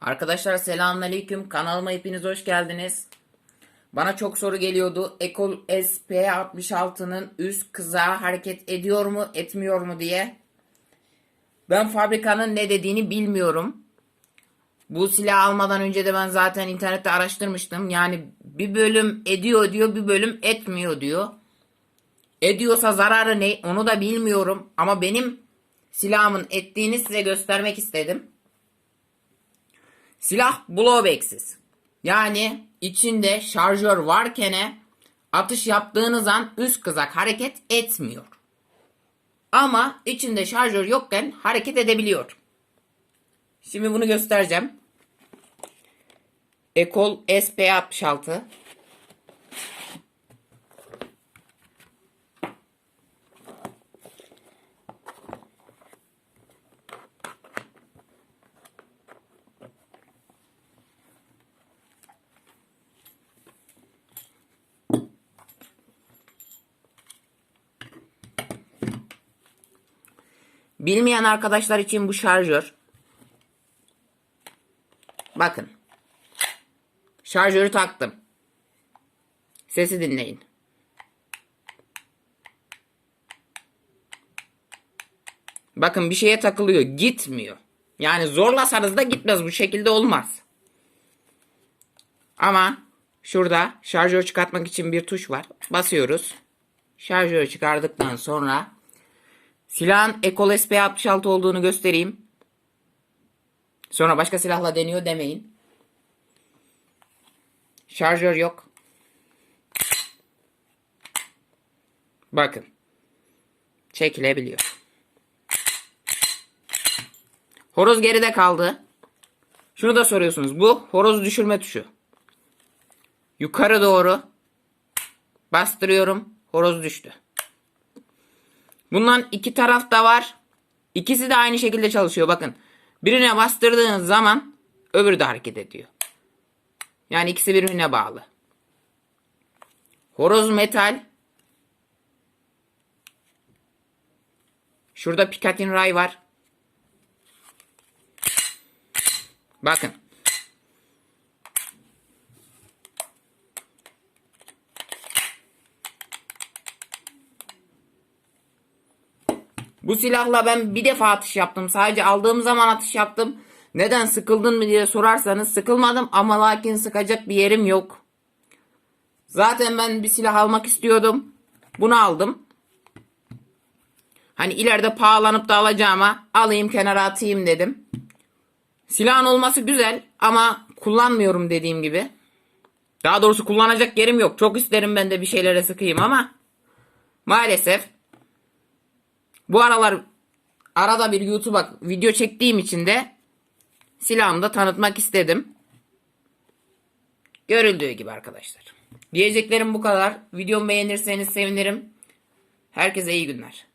Arkadaşlar selamünaleyküm. Kanalıma hepiniz hoş geldiniz. Bana çok soru geliyordu. Ekol SP66'nın üst kızağı hareket ediyor mu, etmiyor mu diye. Ben fabrikanın ne dediğini bilmiyorum. Bu silah almadan önce de ben zaten internette araştırmıştım. Yani bir bölüm ediyor diyor, bir bölüm etmiyor diyor. Ediyorsa zararı ne onu da bilmiyorum. Ama benim silahımın ettiğini size göstermek istedim. Silah blowback'siz. Yani içinde şarjör varken atış yaptığınız an üst kızak hareket etmiyor. Ama içinde şarjör yokken hareket edebiliyor. Şimdi bunu göstereceğim. Ekol SP66 Bilmeyen arkadaşlar için bu şarjör. Bakın. Şarjörü taktım. Sesi dinleyin. Bakın bir şeye takılıyor. Gitmiyor. Yani zorlasanız da gitmez. Bu şekilde olmaz. Ama şurada şarjör çıkartmak için bir tuş var. Basıyoruz. Şarjörü çıkardıktan sonra Silahın Ekol SP66 olduğunu göstereyim. Sonra başka silahla deniyor demeyin. Şarjör yok. Bakın. Çekilebiliyor. Horoz geride kaldı. Şunu da soruyorsunuz. Bu horoz düşürme tuşu. Yukarı doğru bastırıyorum. Horoz düştü. Bundan iki taraf da var. İkisi de aynı şekilde çalışıyor. Bakın. Birine bastırdığınız zaman öbürü de hareket ediyor. Yani ikisi birbirine bağlı. Horoz metal. Şurada Picatinny ray var. Bakın. Bu silahla ben bir defa atış yaptım. Sadece aldığım zaman atış yaptım. Neden sıkıldın mı diye sorarsanız sıkılmadım ama lakin sıkacak bir yerim yok. Zaten ben bir silah almak istiyordum. Bunu aldım. Hani ileride pahalanıp da alacağıma alayım kenara atayım dedim. Silahın olması güzel ama kullanmıyorum dediğim gibi. Daha doğrusu kullanacak yerim yok. Çok isterim ben de bir şeylere sıkayım ama maalesef bu aralar arada bir YouTube'a video çektiğim için de silahımı da tanıtmak istedim. Görüldüğü gibi arkadaşlar. Diyeceklerim bu kadar. Videomu beğenirseniz sevinirim. Herkese iyi günler.